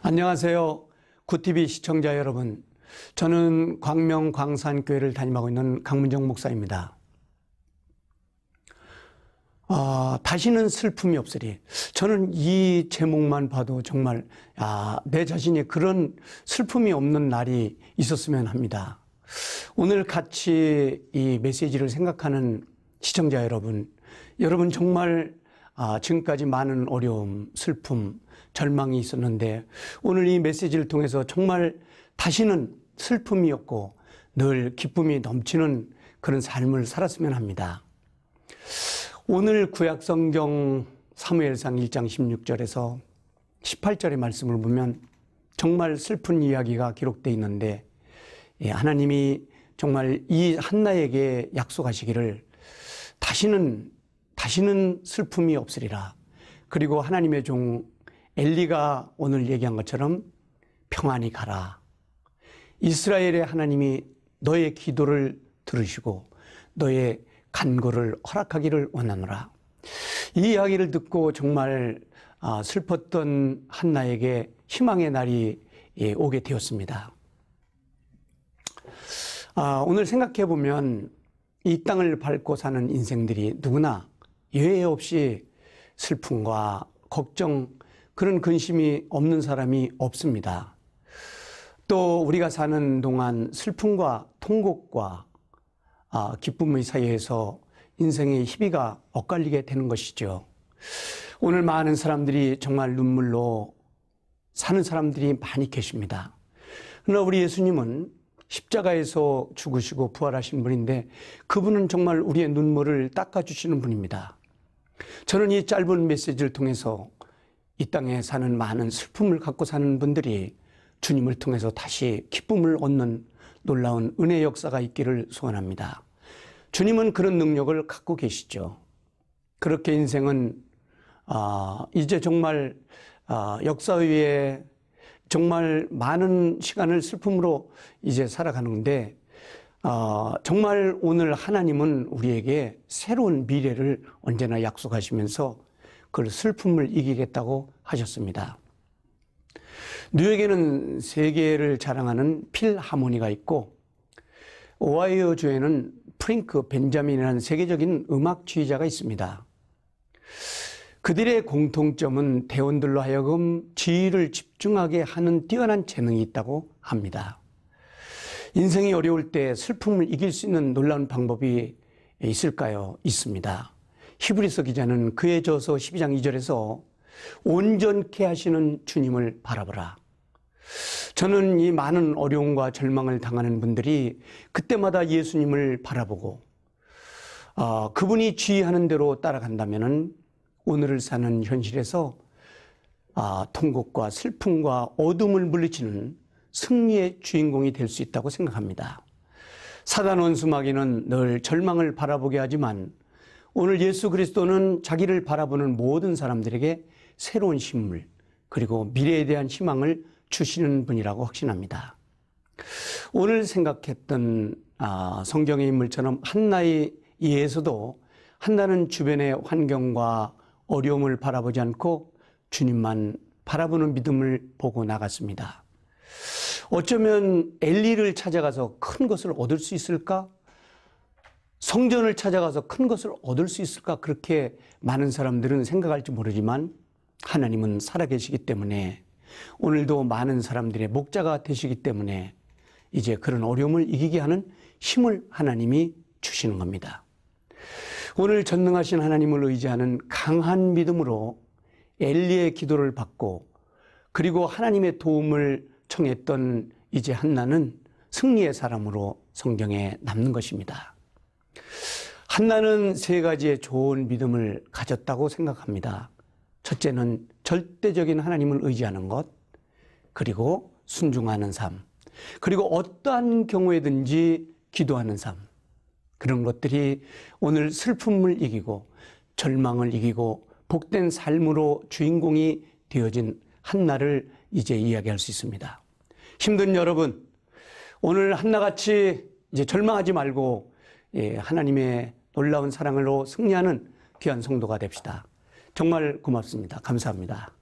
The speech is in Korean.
안녕하세요. 구TV 시청자 여러분. 저는 광명 광산교회를 담임하고 있는 강문정 목사입니다. 아, 다시는 슬픔이 없으리. 저는 이 제목만 봐도 정말 아, 내 자신이 그런 슬픔이 없는 날이 있었으면 합니다. 오늘 같이 이 메시지를 생각하는 시청자 여러분, 여러분 정말 아, 지금까지 많은 어려움, 슬픔, 절망이 있었는데 오늘 이 메시지를 통해서 정말 다시는 슬픔이 없고 늘 기쁨이 넘치는 그런 삶을 살았으면 합니다. 오늘 구약 성경 사무엘상 1장 16절에서 18절의 말씀을 보면 정말 슬픈 이야기가 기록되어 있는데 예, 하나님이 정말 이 한나에게 약속하시기를 다시는 다시는 슬픔이 없으리라. 그리고 하나님의 종 엘리가 오늘 얘기한 것처럼 평안히 가라. 이스라엘의 하나님이 너의 기도를 들으시고 너의 간구를 허락하기를 원하노라. 이 이야기를 듣고 정말 아, 슬펐던 한나에게 희망의 날이 예, 오게 되었습니다. 아, 오늘 생각해 보면 이 땅을 밟고 사는 인생들이 누구나 예외 없이 슬픔과 걱정, 그런 근심이 없는 사람이 없습니다. 또 우리가 사는 동안 슬픔과 통곡과 아, 기쁨의 사이에서 인생의 희비가 엇갈리게 되는 것이죠. 오늘 많은 사람들이 정말 눈물로 사는 사람들이 많이 계십니다. 그러나 우리 예수님은 십자가에서 죽으시고 부활하신 분인데 그분은 정말 우리의 눈물을 닦아주시는 분입니다. 저는 이 짧은 메시지를 통해서 이 땅에 사는 많은 슬픔을 갖고 사는 분들이 주님을 통해서 다시 기쁨을 얻는 놀라운 은혜 역사가 있기를 소원합니다. 주님은 그런 능력을 갖고 계시죠. 그렇게 인생은 아, 이제 정말 아, 역사 위에 정말 많은 시간을 슬픔으로 이제 살아가는데 어, 정말 오늘 하나님은 우리에게 새로운 미래를 언제나 약속하시면서 그 슬픔을 이기겠다고 하셨습니다. 뉴욕에는 세계를 자랑하는 필하모니가 있고 오하이오 주에는 프랭크 벤자민이라는 세계적인 음악 지휘자가 있습니다. 그들의 공통점은 대원들로 하여금 지휘를 집중하게 하는 뛰어난 재능이 있다고 합니다. 인생이 어려울 때 슬픔을 이길 수 있는 놀라운 방법이 있을까요? 있습니다. 히브리서 기자는 그의 저서 12장 2절에서 온전케 하시는 주님을 바라보라. 저는 이 많은 어려움과 절망을 당하는 분들이 그때마다 예수님을 바라보고 어, 그분이 지휘하는 대로 따라간다면 오늘을 사는 현실에서 아, 통곡과 슬픔과 어둠을 물리치는 승리의 주인공이 될 수 있다고 생각합니다. 사단 원수 마귀는 늘 절망을 바라보게 하지만 오늘 예수 그리스도는 자기를 바라보는 모든 사람들에게 새로운 신물 그리고 미래에 대한 희망을 주시는 분이라고 확신합니다. 오늘 생각했던 아, 성경의 인물처럼 한나의 이에서도 한나는 주변의 환경과 어려움을 바라보지 않고 주님만 바라보는 믿음을 보고 나갔습니다. 어쩌면 엘리를 찾아가서 큰 것을 얻을 수 있을까? 성전을 찾아가서 큰 것을 얻을 수 있을까? 그렇게 많은 사람들은 생각할지 모르지만 하나님은 살아계시기 때문에 오늘도 많은 사람들의 목자가 되시기 때문에 이제 그런 어려움을 이기게 하는 힘을 하나님이 주시는 겁니다. 오늘 전능하신 하나님을 의지하는 강한 믿음으로 엘리의 기도를 받고 그리고 하나님의 도움을 청했던 이제 한나는 승리의 사람으로 성경에 남는 것입니다. 한나는 세 가지의 좋은 믿음을 가졌다고 생각합니다. 첫째는 절대적인 하나님을 의지하는 것, 그리고 순종하는 삶, 그리고 어떠한 경우에든지 기도하는 삶. 그런 것들이 오늘 슬픔을 이기고 절망을 이기고 복된 삶으로 주인공이 되어진 한나를 이제 이야기할 수 있습니다. 힘든 여러분, 오늘 한나같이 이제 절망하지 말고 예, 하나님의 놀라운 사랑으로 승리하는 귀한 성도가 됩시다. 정말 고맙습니다. 감사합니다.